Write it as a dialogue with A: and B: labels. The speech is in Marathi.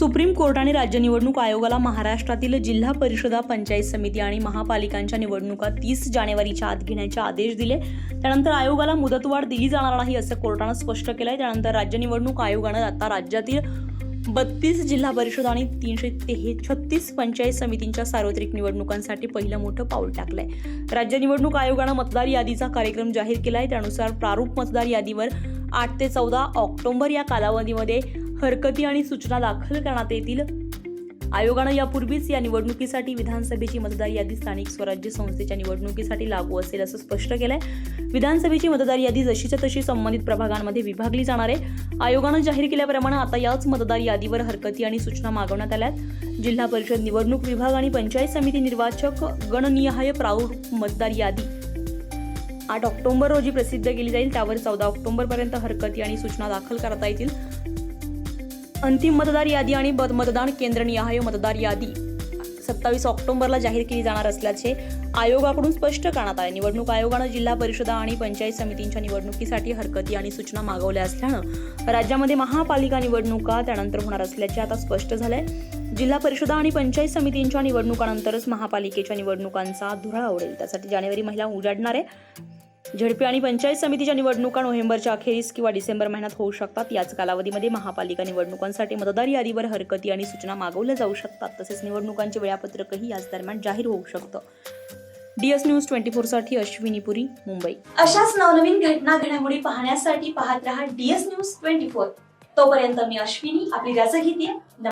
A: सुप्रीम कोर्टाने राज्य निवडणूक आयोगाला महाराष्ट्रातील जिल्हा परिषदा पंचायत समिती आणि महापालिकांच्या निवडणुका तीस जानेवारीच्या आत घेण्याचे आदेश दिले. त्यानंतर आयोगाला मुदतवाढ दिली जाणार नाही असं कोर्टानं स्पष्ट केलंय. त्यानंतर राज्य निवडणूक आयोगानं आता राज्यातील बत्तीस जिल्हा परिषद आणि तीनशे तेहे छत्तीस पंचायत समितींच्या सार्वत्रिक निवडणुकांसाठी पहिलं मोठं पाऊल टाकलंय. राज्य निवडणूक आयोगानं मतदार यादीचा कार्यक्रम जाहीर केलाय. त्यानुसार प्रारूप मतदार यादीवर आठ ते चौदा ऑक्टोबर या कालावधीमध्ये हरकती आणि सूचना दाखल करण्यात येतील. आयोगानं यापूर्वीच या निवडणुकीसाठी विधानसभेची मतदार यादी स्थानिक स्वराज्य संस्थेच्या निवडणुकीसाठी लागू असेल असं स्पष्ट केलंय. विधानसभेची मतदार यादी जशीच्या तशी संबंधित प्रभागांमध्ये विभागली जाणार आहे. आयोगानं जाहीर केल्याप्रमाणे आता याच मतदार यादीवर हरकती आणि सूचना मागवण्यात आल्यात. जिल्हा परिषद निवडणूक विभाग आणि पंचायत समिती निर्वाचक गणनिहाय प्राऊड मतदार यादी. आठ ऑक्टोबर रोजी प्रसिद्ध केली जाईल. त्यावर चौदा ऑक्टोबरपर्यंत हरकती आणि सूचना दाखल करता येतील. अंतिम मतदार यादी आणि बद- मतदान केंद्रनिहाय मतदार यादी सत्तावीस ऑक्टोबरला जाहीर केली जाणार असल्याचे आयोगाकडून स्पष्ट करण्यात आले. निवडणूक आयोगानं जिल्हा परिषदा आणि पंचायत समितींच्या निवडणुकीसाठी हरकती आणि सूचना मागवल्या असल्यानं राज्यामध्ये महापालिका निवडणुका त्यानंतर होणार असल्याचे आता स्पष्ट झालंय. जिल्हा परिषदा आणि पंचायत समितींच्या निवडणुकानंतरच महापालिकेच्या निवडणुकांचा धुरा उडेल. त्यासाठी जानेवारी महिला उजाडणार आहे. झडपी आणि पंचायत समितीच्या निवडणुका नोव्हेंबरच्या अखेरीस किंवा डिसेंबर महिन्यात होऊ शकतात. याच कालावधीमध्ये महापालिका निवडणुकांसाठी मतदार यादीवर हरकती आणि सूचना मागवल्या जाऊ शकतात. तसेच निवडणुकांचे वेळापत्रकही याच दरम्यान जाहीर होऊ शकतं. डीएस न्यूज ट्वेंटी फोरसाठी अश्विनी पुरी मुंबई.
B: अशाच नवनवीन घटना घडामोडी पाहण्यासाठी पाहत रहा डीएस न्यूज ट्वेंटी फोर. तोपर्यंत मी अश्विनी आपली रजा घेते